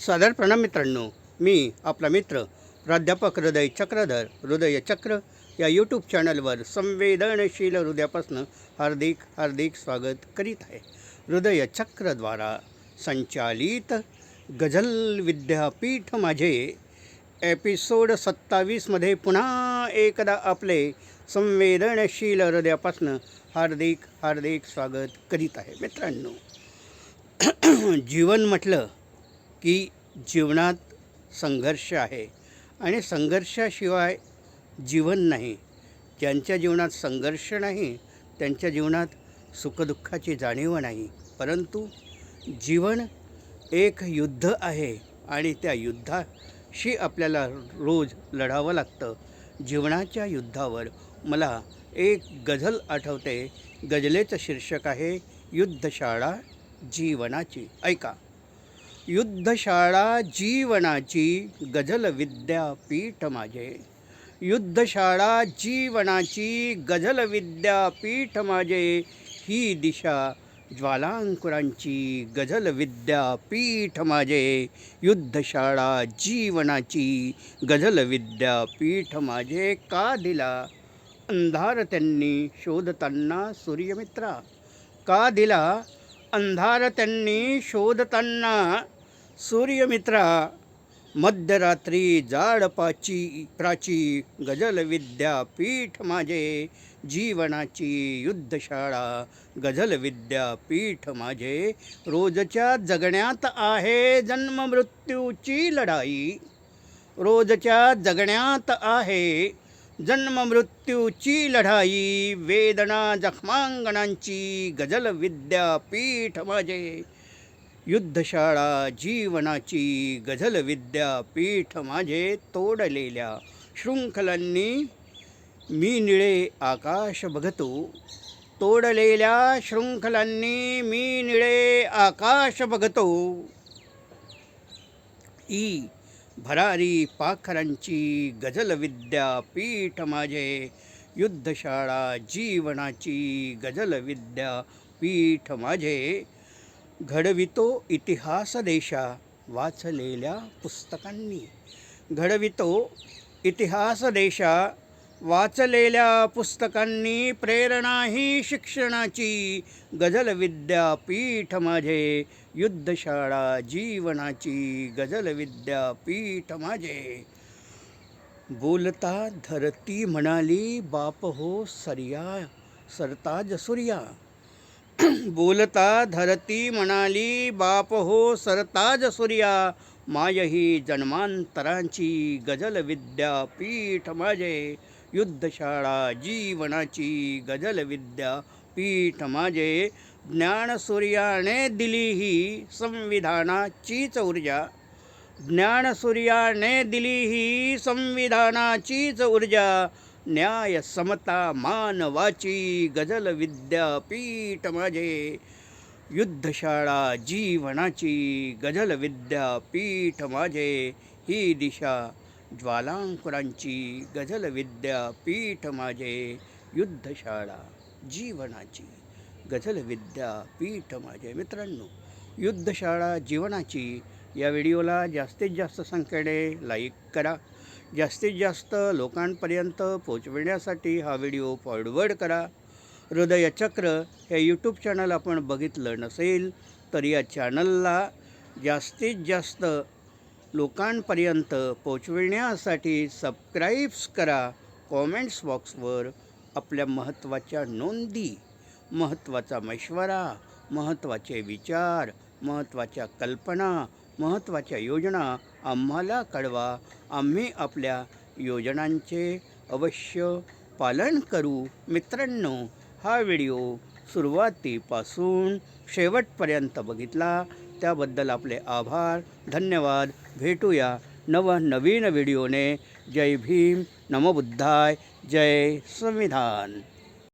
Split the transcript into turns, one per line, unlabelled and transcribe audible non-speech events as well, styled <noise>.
सादर प्रणाम मित्रांनो मी आपला मित्र प्राध्यापक हृदय चक्रधर हृदय चक्र या यूट्यूब चॅनलवर संवेदनशील हृदयापासून हार्दिक हार्दिक स्वागत करीत आहे. हृदय चक्रद्वारा संचालित गझल विद्यापीठ माझे एपिसोड सत्तावीसमध्ये पुन्हा एकदा आपले संवेदनशील हृदयापासून हार्दिक हार्दिक स्वागत करीत आहे. मित्रांनो <clears throat> जीवन म्हटलं की जीवनात संघर्ष आहे. आणि संघर्षाशिवाय जीवन नाही. ज्यांच्या जीवनात संघर्ष नाही त्यांच्या जीवनात सुखदुःखाची जाणीव नाही. परंतु जीवन एक युद्ध आहे आणि त्या युद्धाशी आपल्याला रोज लढावं लागतं. जीवनाच्या युद्धावर मला एक गझल आठवते. गझलेचं शीर्षक आहे युद्धशाळा जीवनाची. ऐका. युद्धशाळा जीवनाची गझल विद्यापीठ माझे युद्धशाळा जीवनाची गझल विद्यापीठ माझे ही दिशा ज्वालांकुरांची गझल विद्यापीठ माझे युद्धशाळा जीवनाची गझल विद्यापीठ माझे का दिला? अंधार त्यांनी शोधताना सूर्यमित्रा. का दिला? अंधार त्यांनी शोधताना सूर्यमित्रा मध्यरात्री जाडपाची प्राची गजल विद्यापीठ माझे जीवनाची युद्धशाळा गझल विद्यापीठ माझे रोजच्या जगण्यात आहे जन्ममृत्यूची लढाई. रोजच्या जगण्यात आहे जन्ममृत्यूची लढाई. वेदना जखमांगणांची गझल विद्यापीठ माझे युद्धशाळा जीवनाची गझल विद्यापीठ माझे तोडलेल्या शृंखलांनी मी निळे आकाश बघतो. तोडलेल्या शृंखलांनी मी निळे आकाश बघतो. ई भरारी पाखरांची गझल विद्यापीठ माझे युद्धशाळा जीवनाची गझल विद्यापीठ माझे घडवितो इतिहास देशा वाचलेल्या पुस्तकांनी. घडवितो इतिहास देशा वाचलेल्या पुस्तकांनी प्रेरणा ही शिक्षणाची. गझल विद्यापीठ माझे युद्धशाळा जीवनाची गझल विद्यापीठ माझे बोलता धरती म्हणाली बाप हो सर्या सरताज सूर्या. <clears throat> बोलता धरती म्हणाली बाप हो सरताज सूर्या माय ही जन्मांतरांची गझल विद्यापीठ माझे युद्धशाळा जीवनाची विद्या विद्यापीठ माझे ज्ञानसूर्याने दिली ही संविधानाचीच ऊर्जा ज्ञानसूर्याने दिली ही संविधानाचीच ऊर्जा न्याय समता मानवाची गझल विद्यापीठ माझे. युद्धशाळा जीवनाची गझल विद्यापीठ माझे. ही दिशा ज्वालांकुरांची गझल विद्यापीठ माझे. युद्धशाळा जीवनाची गझल विद्यापीठ माझे. मित्रांनो युद्धशाळा जीवनाची या व्हिडिओला जास्तीत जास्त संख्येने लाईक करा. जास्तीत जास्त लोकांपर्यंत पोचविण्यासाठी हा व्हिडिओ फॉरवर्ड करा. हृदयचक्र हे यूट्यूब चॅनल आपण बघितलं नसेल तर या चॅनलला जास्तीत जास्त लोकांपर्यंत पोचविण्यासाठी सबस्क्राईब्स करा. कॉमेंट्स बॉक्सवर आपल्या महत्त्वाच्या नोंदी महत्त्वाचा मशवरा महत्त्वाचे विचार महत्त्वाच्या कल्पना महत्त्वाच्या योजना आम्हाला कळवा. आम्ही आपल्या योजनांचे अवश्य पालन करू. मित्रांनो हा व्हिडिओ सुरुवातीपासून शेवटपर्यंत बघितला त्याबद्दल आपले आभार धन्यवाद. भेटूया नव नवीन व्हिडिओने. जय भीम. नमबुद्धाय जय संविधान.